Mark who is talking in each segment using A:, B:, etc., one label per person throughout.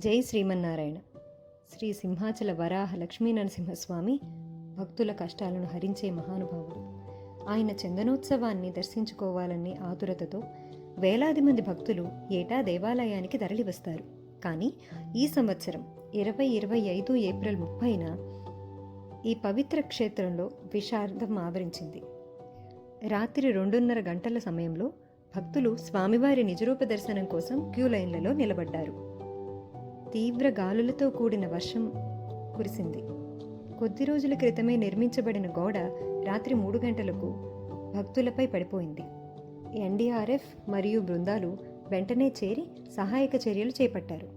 A: జై శ్రీమన్నారాయణ. శ్రీ సింహాచల వరాహ లక్ష్మీ నరసింహస్వామి భక్తుల కష్టాలను హరించే మహానుభావుడు. ఆయన చందనోత్సవాన్ని దర్శించుకోవాలనే ఆతురతతో వేలాది మంది భక్తులు ఏటా దేవాలయానికి తరలివస్తారు. కానీ ఈ సంవత్సరం ఇరవై ఇరవై ఐదు ఏప్రిల్ ముప్పైన ఈ పవిత్ర క్షేత్రంలో విషాదం ఆవరించింది. రాత్రి రెండున్నర గంటల సమయంలో భక్తులు స్వామివారి నిజరూప దర్శనం కోసం క్యూ లైన్లలో నిలబడ్డారు. తీవ్ర గాలులతో కూడిన వర్షం కురిసింది. కొద్ది రోజుల క్రితమే నిర్మించబడిన గోడ రాత్రి మూడు గంటలకు భక్తులపై పడిపోయింది. ఎన్డీఆర్ఎఫ్ మరియు బృందాలు వెంటనే చేరి సహాయక చర్యలు చేపట్టారు.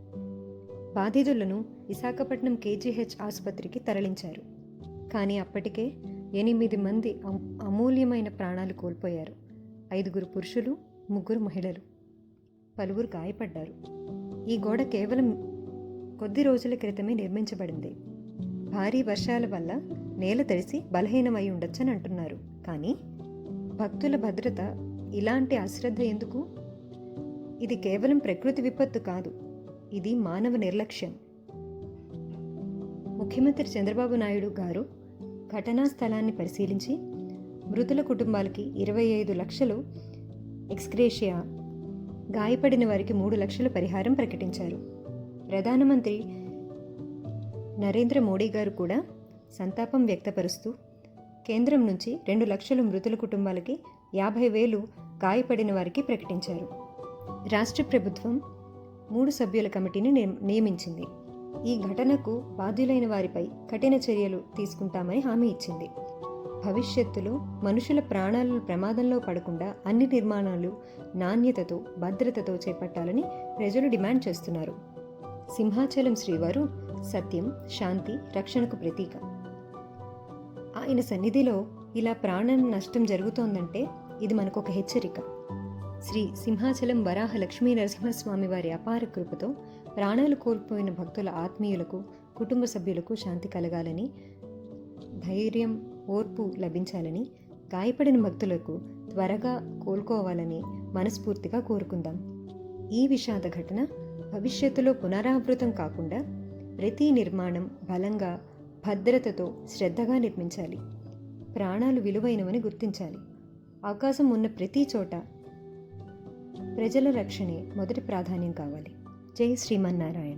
A: బాధితులను విశాఖపట్నం కేజీహెచ్ ఆసుపత్రికి తరలించారు. కానీ అప్పటికే ఎనిమిది మంది అమూల్యమైన ప్రాణాలు కోల్పోయారు. ఐదుగురు పురుషులు ముగ్గురు మహిళలు. పలువురు గాయపడ్డారు. ఈ గోడ కేవలం కొద్ది రోజుల క్రితమే నిర్మించబడింది. భారీ వర్షాల వల్ల నేల తడిసి బలహీనమై ఉండొచ్చని అంటున్నారు. కానీ భక్తుల భద్రత ఇలాంటి అశ్రద్ధ ఎందుకు? ఇది కేవలం ప్రకృతి విపత్తు కాదు ఇది మానవ నిర్లక్ష్యం. ముఖ్యమంత్రి చంద్రబాబు నాయుడు గారు ఘటనా స్థలాన్ని పరిశీలించి మృతుల కుటుంబాలకి ఇరవై ఐదు లక్షలు ఎక్స్గ్రేషియా గాయపడిన వారికి మూడు లక్షల పరిహారం ప్రకటించారు. ప్రధానమంత్రి నరేంద్ర మోడీ గారు కూడా సంతాపం వ్యక్తపరుస్తూ కేంద్రం నుంచి రెండు లక్షలు మృతుల కుటుంబాలకి యాభై వేలు గాయపడిన వారికి ప్రకటించారు. రాష్ట్ర ప్రభుత్వం మూడు సభ్యుల కమిటీని నియమించింది. ఈ ఘటనకు బాధ్యులైన వారిపై కఠిన చర్యలు తీసుకుంటామని హామీ ఇచ్చింది. భవిష్యత్తులో మనుషుల ప్రాణాలను ప్రమాదంలో పడకుండా అన్ని నిర్మాణాలు నాణ్యతతో భద్రతతో చేపట్టాలని ప్రజలు డిమాండ్ చేస్తున్నారు. సింహాచలం శ్రీవారు సత్యం శాంతి రక్షణకు ప్రతీక. ఆయన సన్నిధిలో ఇలా ప్రాణం నష్టం జరుగుతోందంటే ఇది మనకు ఒక హెచ్చరిక. శ్రీ సింహాచలం వరాహ లక్ష్మీ నరసింహస్వామి వారి అపార కృపతో ప్రాణాలు కోల్పోయిన భక్తుల ఆత్మీయులకు కుటుంబ సభ్యులకు శాంతి కలగాలని ధైర్యం ఓర్పు లభించాలని గాయపడిన భక్తులకు త్వరగా కోలుకోవాలని మనస్ఫూర్తిగా కోరుకుందాం. ఈ విషాద ఘటన భవిష్యత్తులో పునరావృతం కాకుండా ప్రతి నిర్మాణం బలంగా భద్రతతో శ్రద్ధగా నిర్మించాలి. ప్రాణాలు విలువైనవని గుర్తించాలి. అవకాశం ఉన్న ప్రతి చోట ప్రజల రక్షణే మొదటి ప్రాధాన్యం కావాలి. జై శ్రీమన్నారాయణ.